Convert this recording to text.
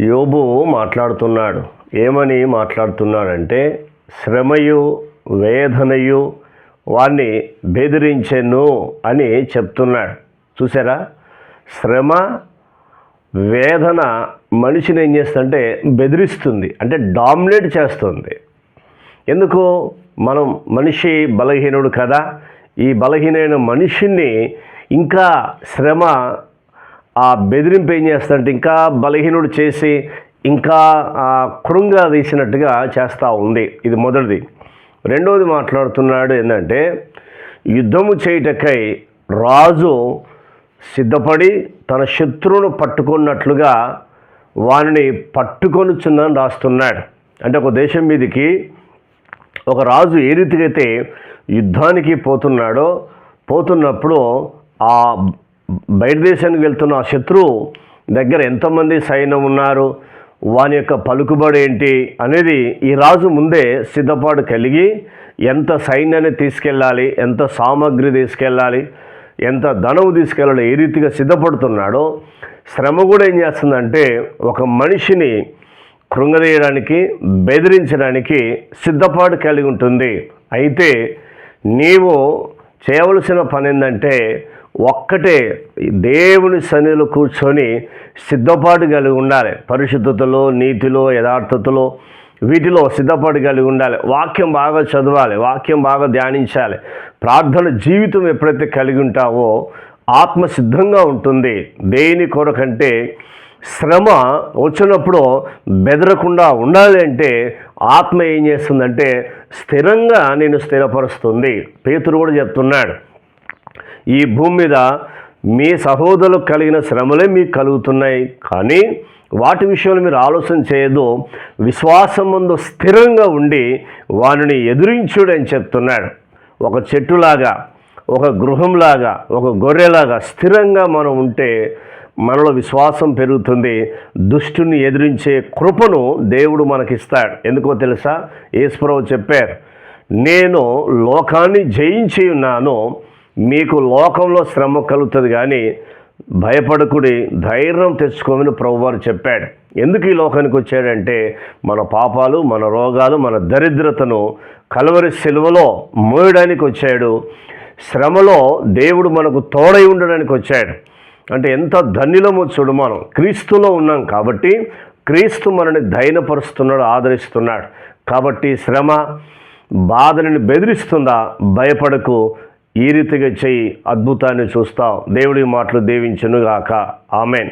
యోబు మాట్లాడుతున్నాడు. ఏమని మాట్లాడుతున్నాడంటే శ్రమయు వేదనయు వాణ్ణి బెదిరించెను అని చెప్తున్నాడు. చూసారా శ్రమ వేదన మనిషిని ఏం చేస్తుంటే బెదిరిస్తుంది. అంటే డామినేట్ చేస్తుంది. ఎందుకు? మనం మనిషి బలహీనుడు కదా. ఈ బలహీనమైన మనిషిని ఇంకా శ్రమ ఆ బెదిరింపు ఏం చేస్తుందంటే ఇంకా బలహీనుడు చేసి ఇంకా ఆ, కృంగా తీసినట్టుగా చేస్తూ ఉంది. ఇది మొదటిది. రెండవది మాట్లాడుతున్నాడు ఏంటంటే యుద్ధము చేయుటకై రాజు సిద్ధపడి తన శత్రువును పట్టుకున్నట్లుగా వానిని పట్టుకొనుచుందని రాస్తున్నాడు. అంటే ఒక దేశం మీదకి ఒక రాజు ఏ రీతికైతే యుద్ధానికి పోతున్నాడో పోతున్నప్పుడు ఆ బయట దేశానికి వెళ్తున్న ఆ శత్రువు దగ్గర ఎంతమంది సైన్యం ఉన్నారు వాని యొక్క పలుకుబడి ఏంటి అనేది ఈ రాజు ముందే సిద్ధపాటు కలిగి ఎంత సైన్యాన్ని తీసుకెళ్ళాలి ఎంత సామాగ్రి తీసుకెళ్ళాలి ఎంత ధనము తీసుకెళ్ళాలి ఏ రీతిగా సిద్ధపడుతున్నాడో శ్రమ కూడా ఏం చేస్తుందంటే ఒక మనిషిని కృంగదీయడానికి బెదిరించడానికి సిద్ధపాటు కలిగి ఉంటుంది. అయితే నీవు చేయవలసిన పని ఏంటంటే ఒక్కటే దేవుని సన్నిధిలో కూర్చొని సిద్ధపాటు కలిగి ఉండాలి. పరిశుద్ధతలో నీతిలో యథార్థతలో వీటిలో సిద్ధపాటు కలిగి ఉండాలి. వాక్యం బాగా చదవాలి వాక్యం బాగా ధ్యానించాలి. ప్రార్థన జీవితం ఎప్పుడైతే కలిగి ఉంటావో ఆత్మ సిద్ధంగా ఉంటుంది. దేని కొరకంటే శ్రమ వచ్చినప్పుడు బెదరకుండా ఉండాలి అంటే ఆత్మ ఏం చేస్తుందంటే స్థిరంగా నేను స్థిరపరుస్తుంది. పేతురు కూడా చెప్తున్నాడు ఈ భూమి మీద మీ సహోదరులకు కలిగిన శ్రమలే మీకు కలుగుతున్నాయి. కానీ వాటి విషయంలో మీరు ఆలోచన చేయదు విశ్వాసం ముందు స్థిరంగా ఉండి వానిని ఎదురించుడు అని చెప్తున్నాడు. ఒక చెట్టులాగా ఒక గృహంలాగా ఒక గొర్రెలాగా స్థిరంగా మనం ఉంటే మనలో విశ్వాసం పెరుగుతుంది. దుష్టుని ఎదిరించే కృపను దేవుడు మనకిస్తాడు. ఎందుకో తెలుసా? ఈశ్వరవు చెప్పారు నేను లోకాన్ని జయించి ఉన్నాను మీకు లోకంలో శ్రమ కలుగుతుంది కానీ భయపడకుడి ధైర్యం తెచ్చుకోమని ప్రభువారు చెప్పాడు. ఎందుకు ఈ లోకానికి వచ్చాడంటే మన పాపాలు మన రోగాలు మన దరిద్రతను కలవరి సెలవులో మోయడానికి వచ్చాడు. శ్రమలో దేవుడు మనకు తోడై ఉండడానికి వచ్చాడు. అంటే ఎంత ధన్యులమో చూడు మనం. క్రీస్తులో ఉన్నాం కాబట్టి క్రీస్తు మనని ధైర్యపరుస్తున్నాడు ఆదరిస్తున్నాడు. కాబట్టి శ్రమ బాధలను బెదిరిస్తుందా భయపడకు ఈ రీతిగా చేయి అద్భుతాన్ని చూస్తావు. దేవుడి మాటలు దీవించునుగాక. ఆమెన్.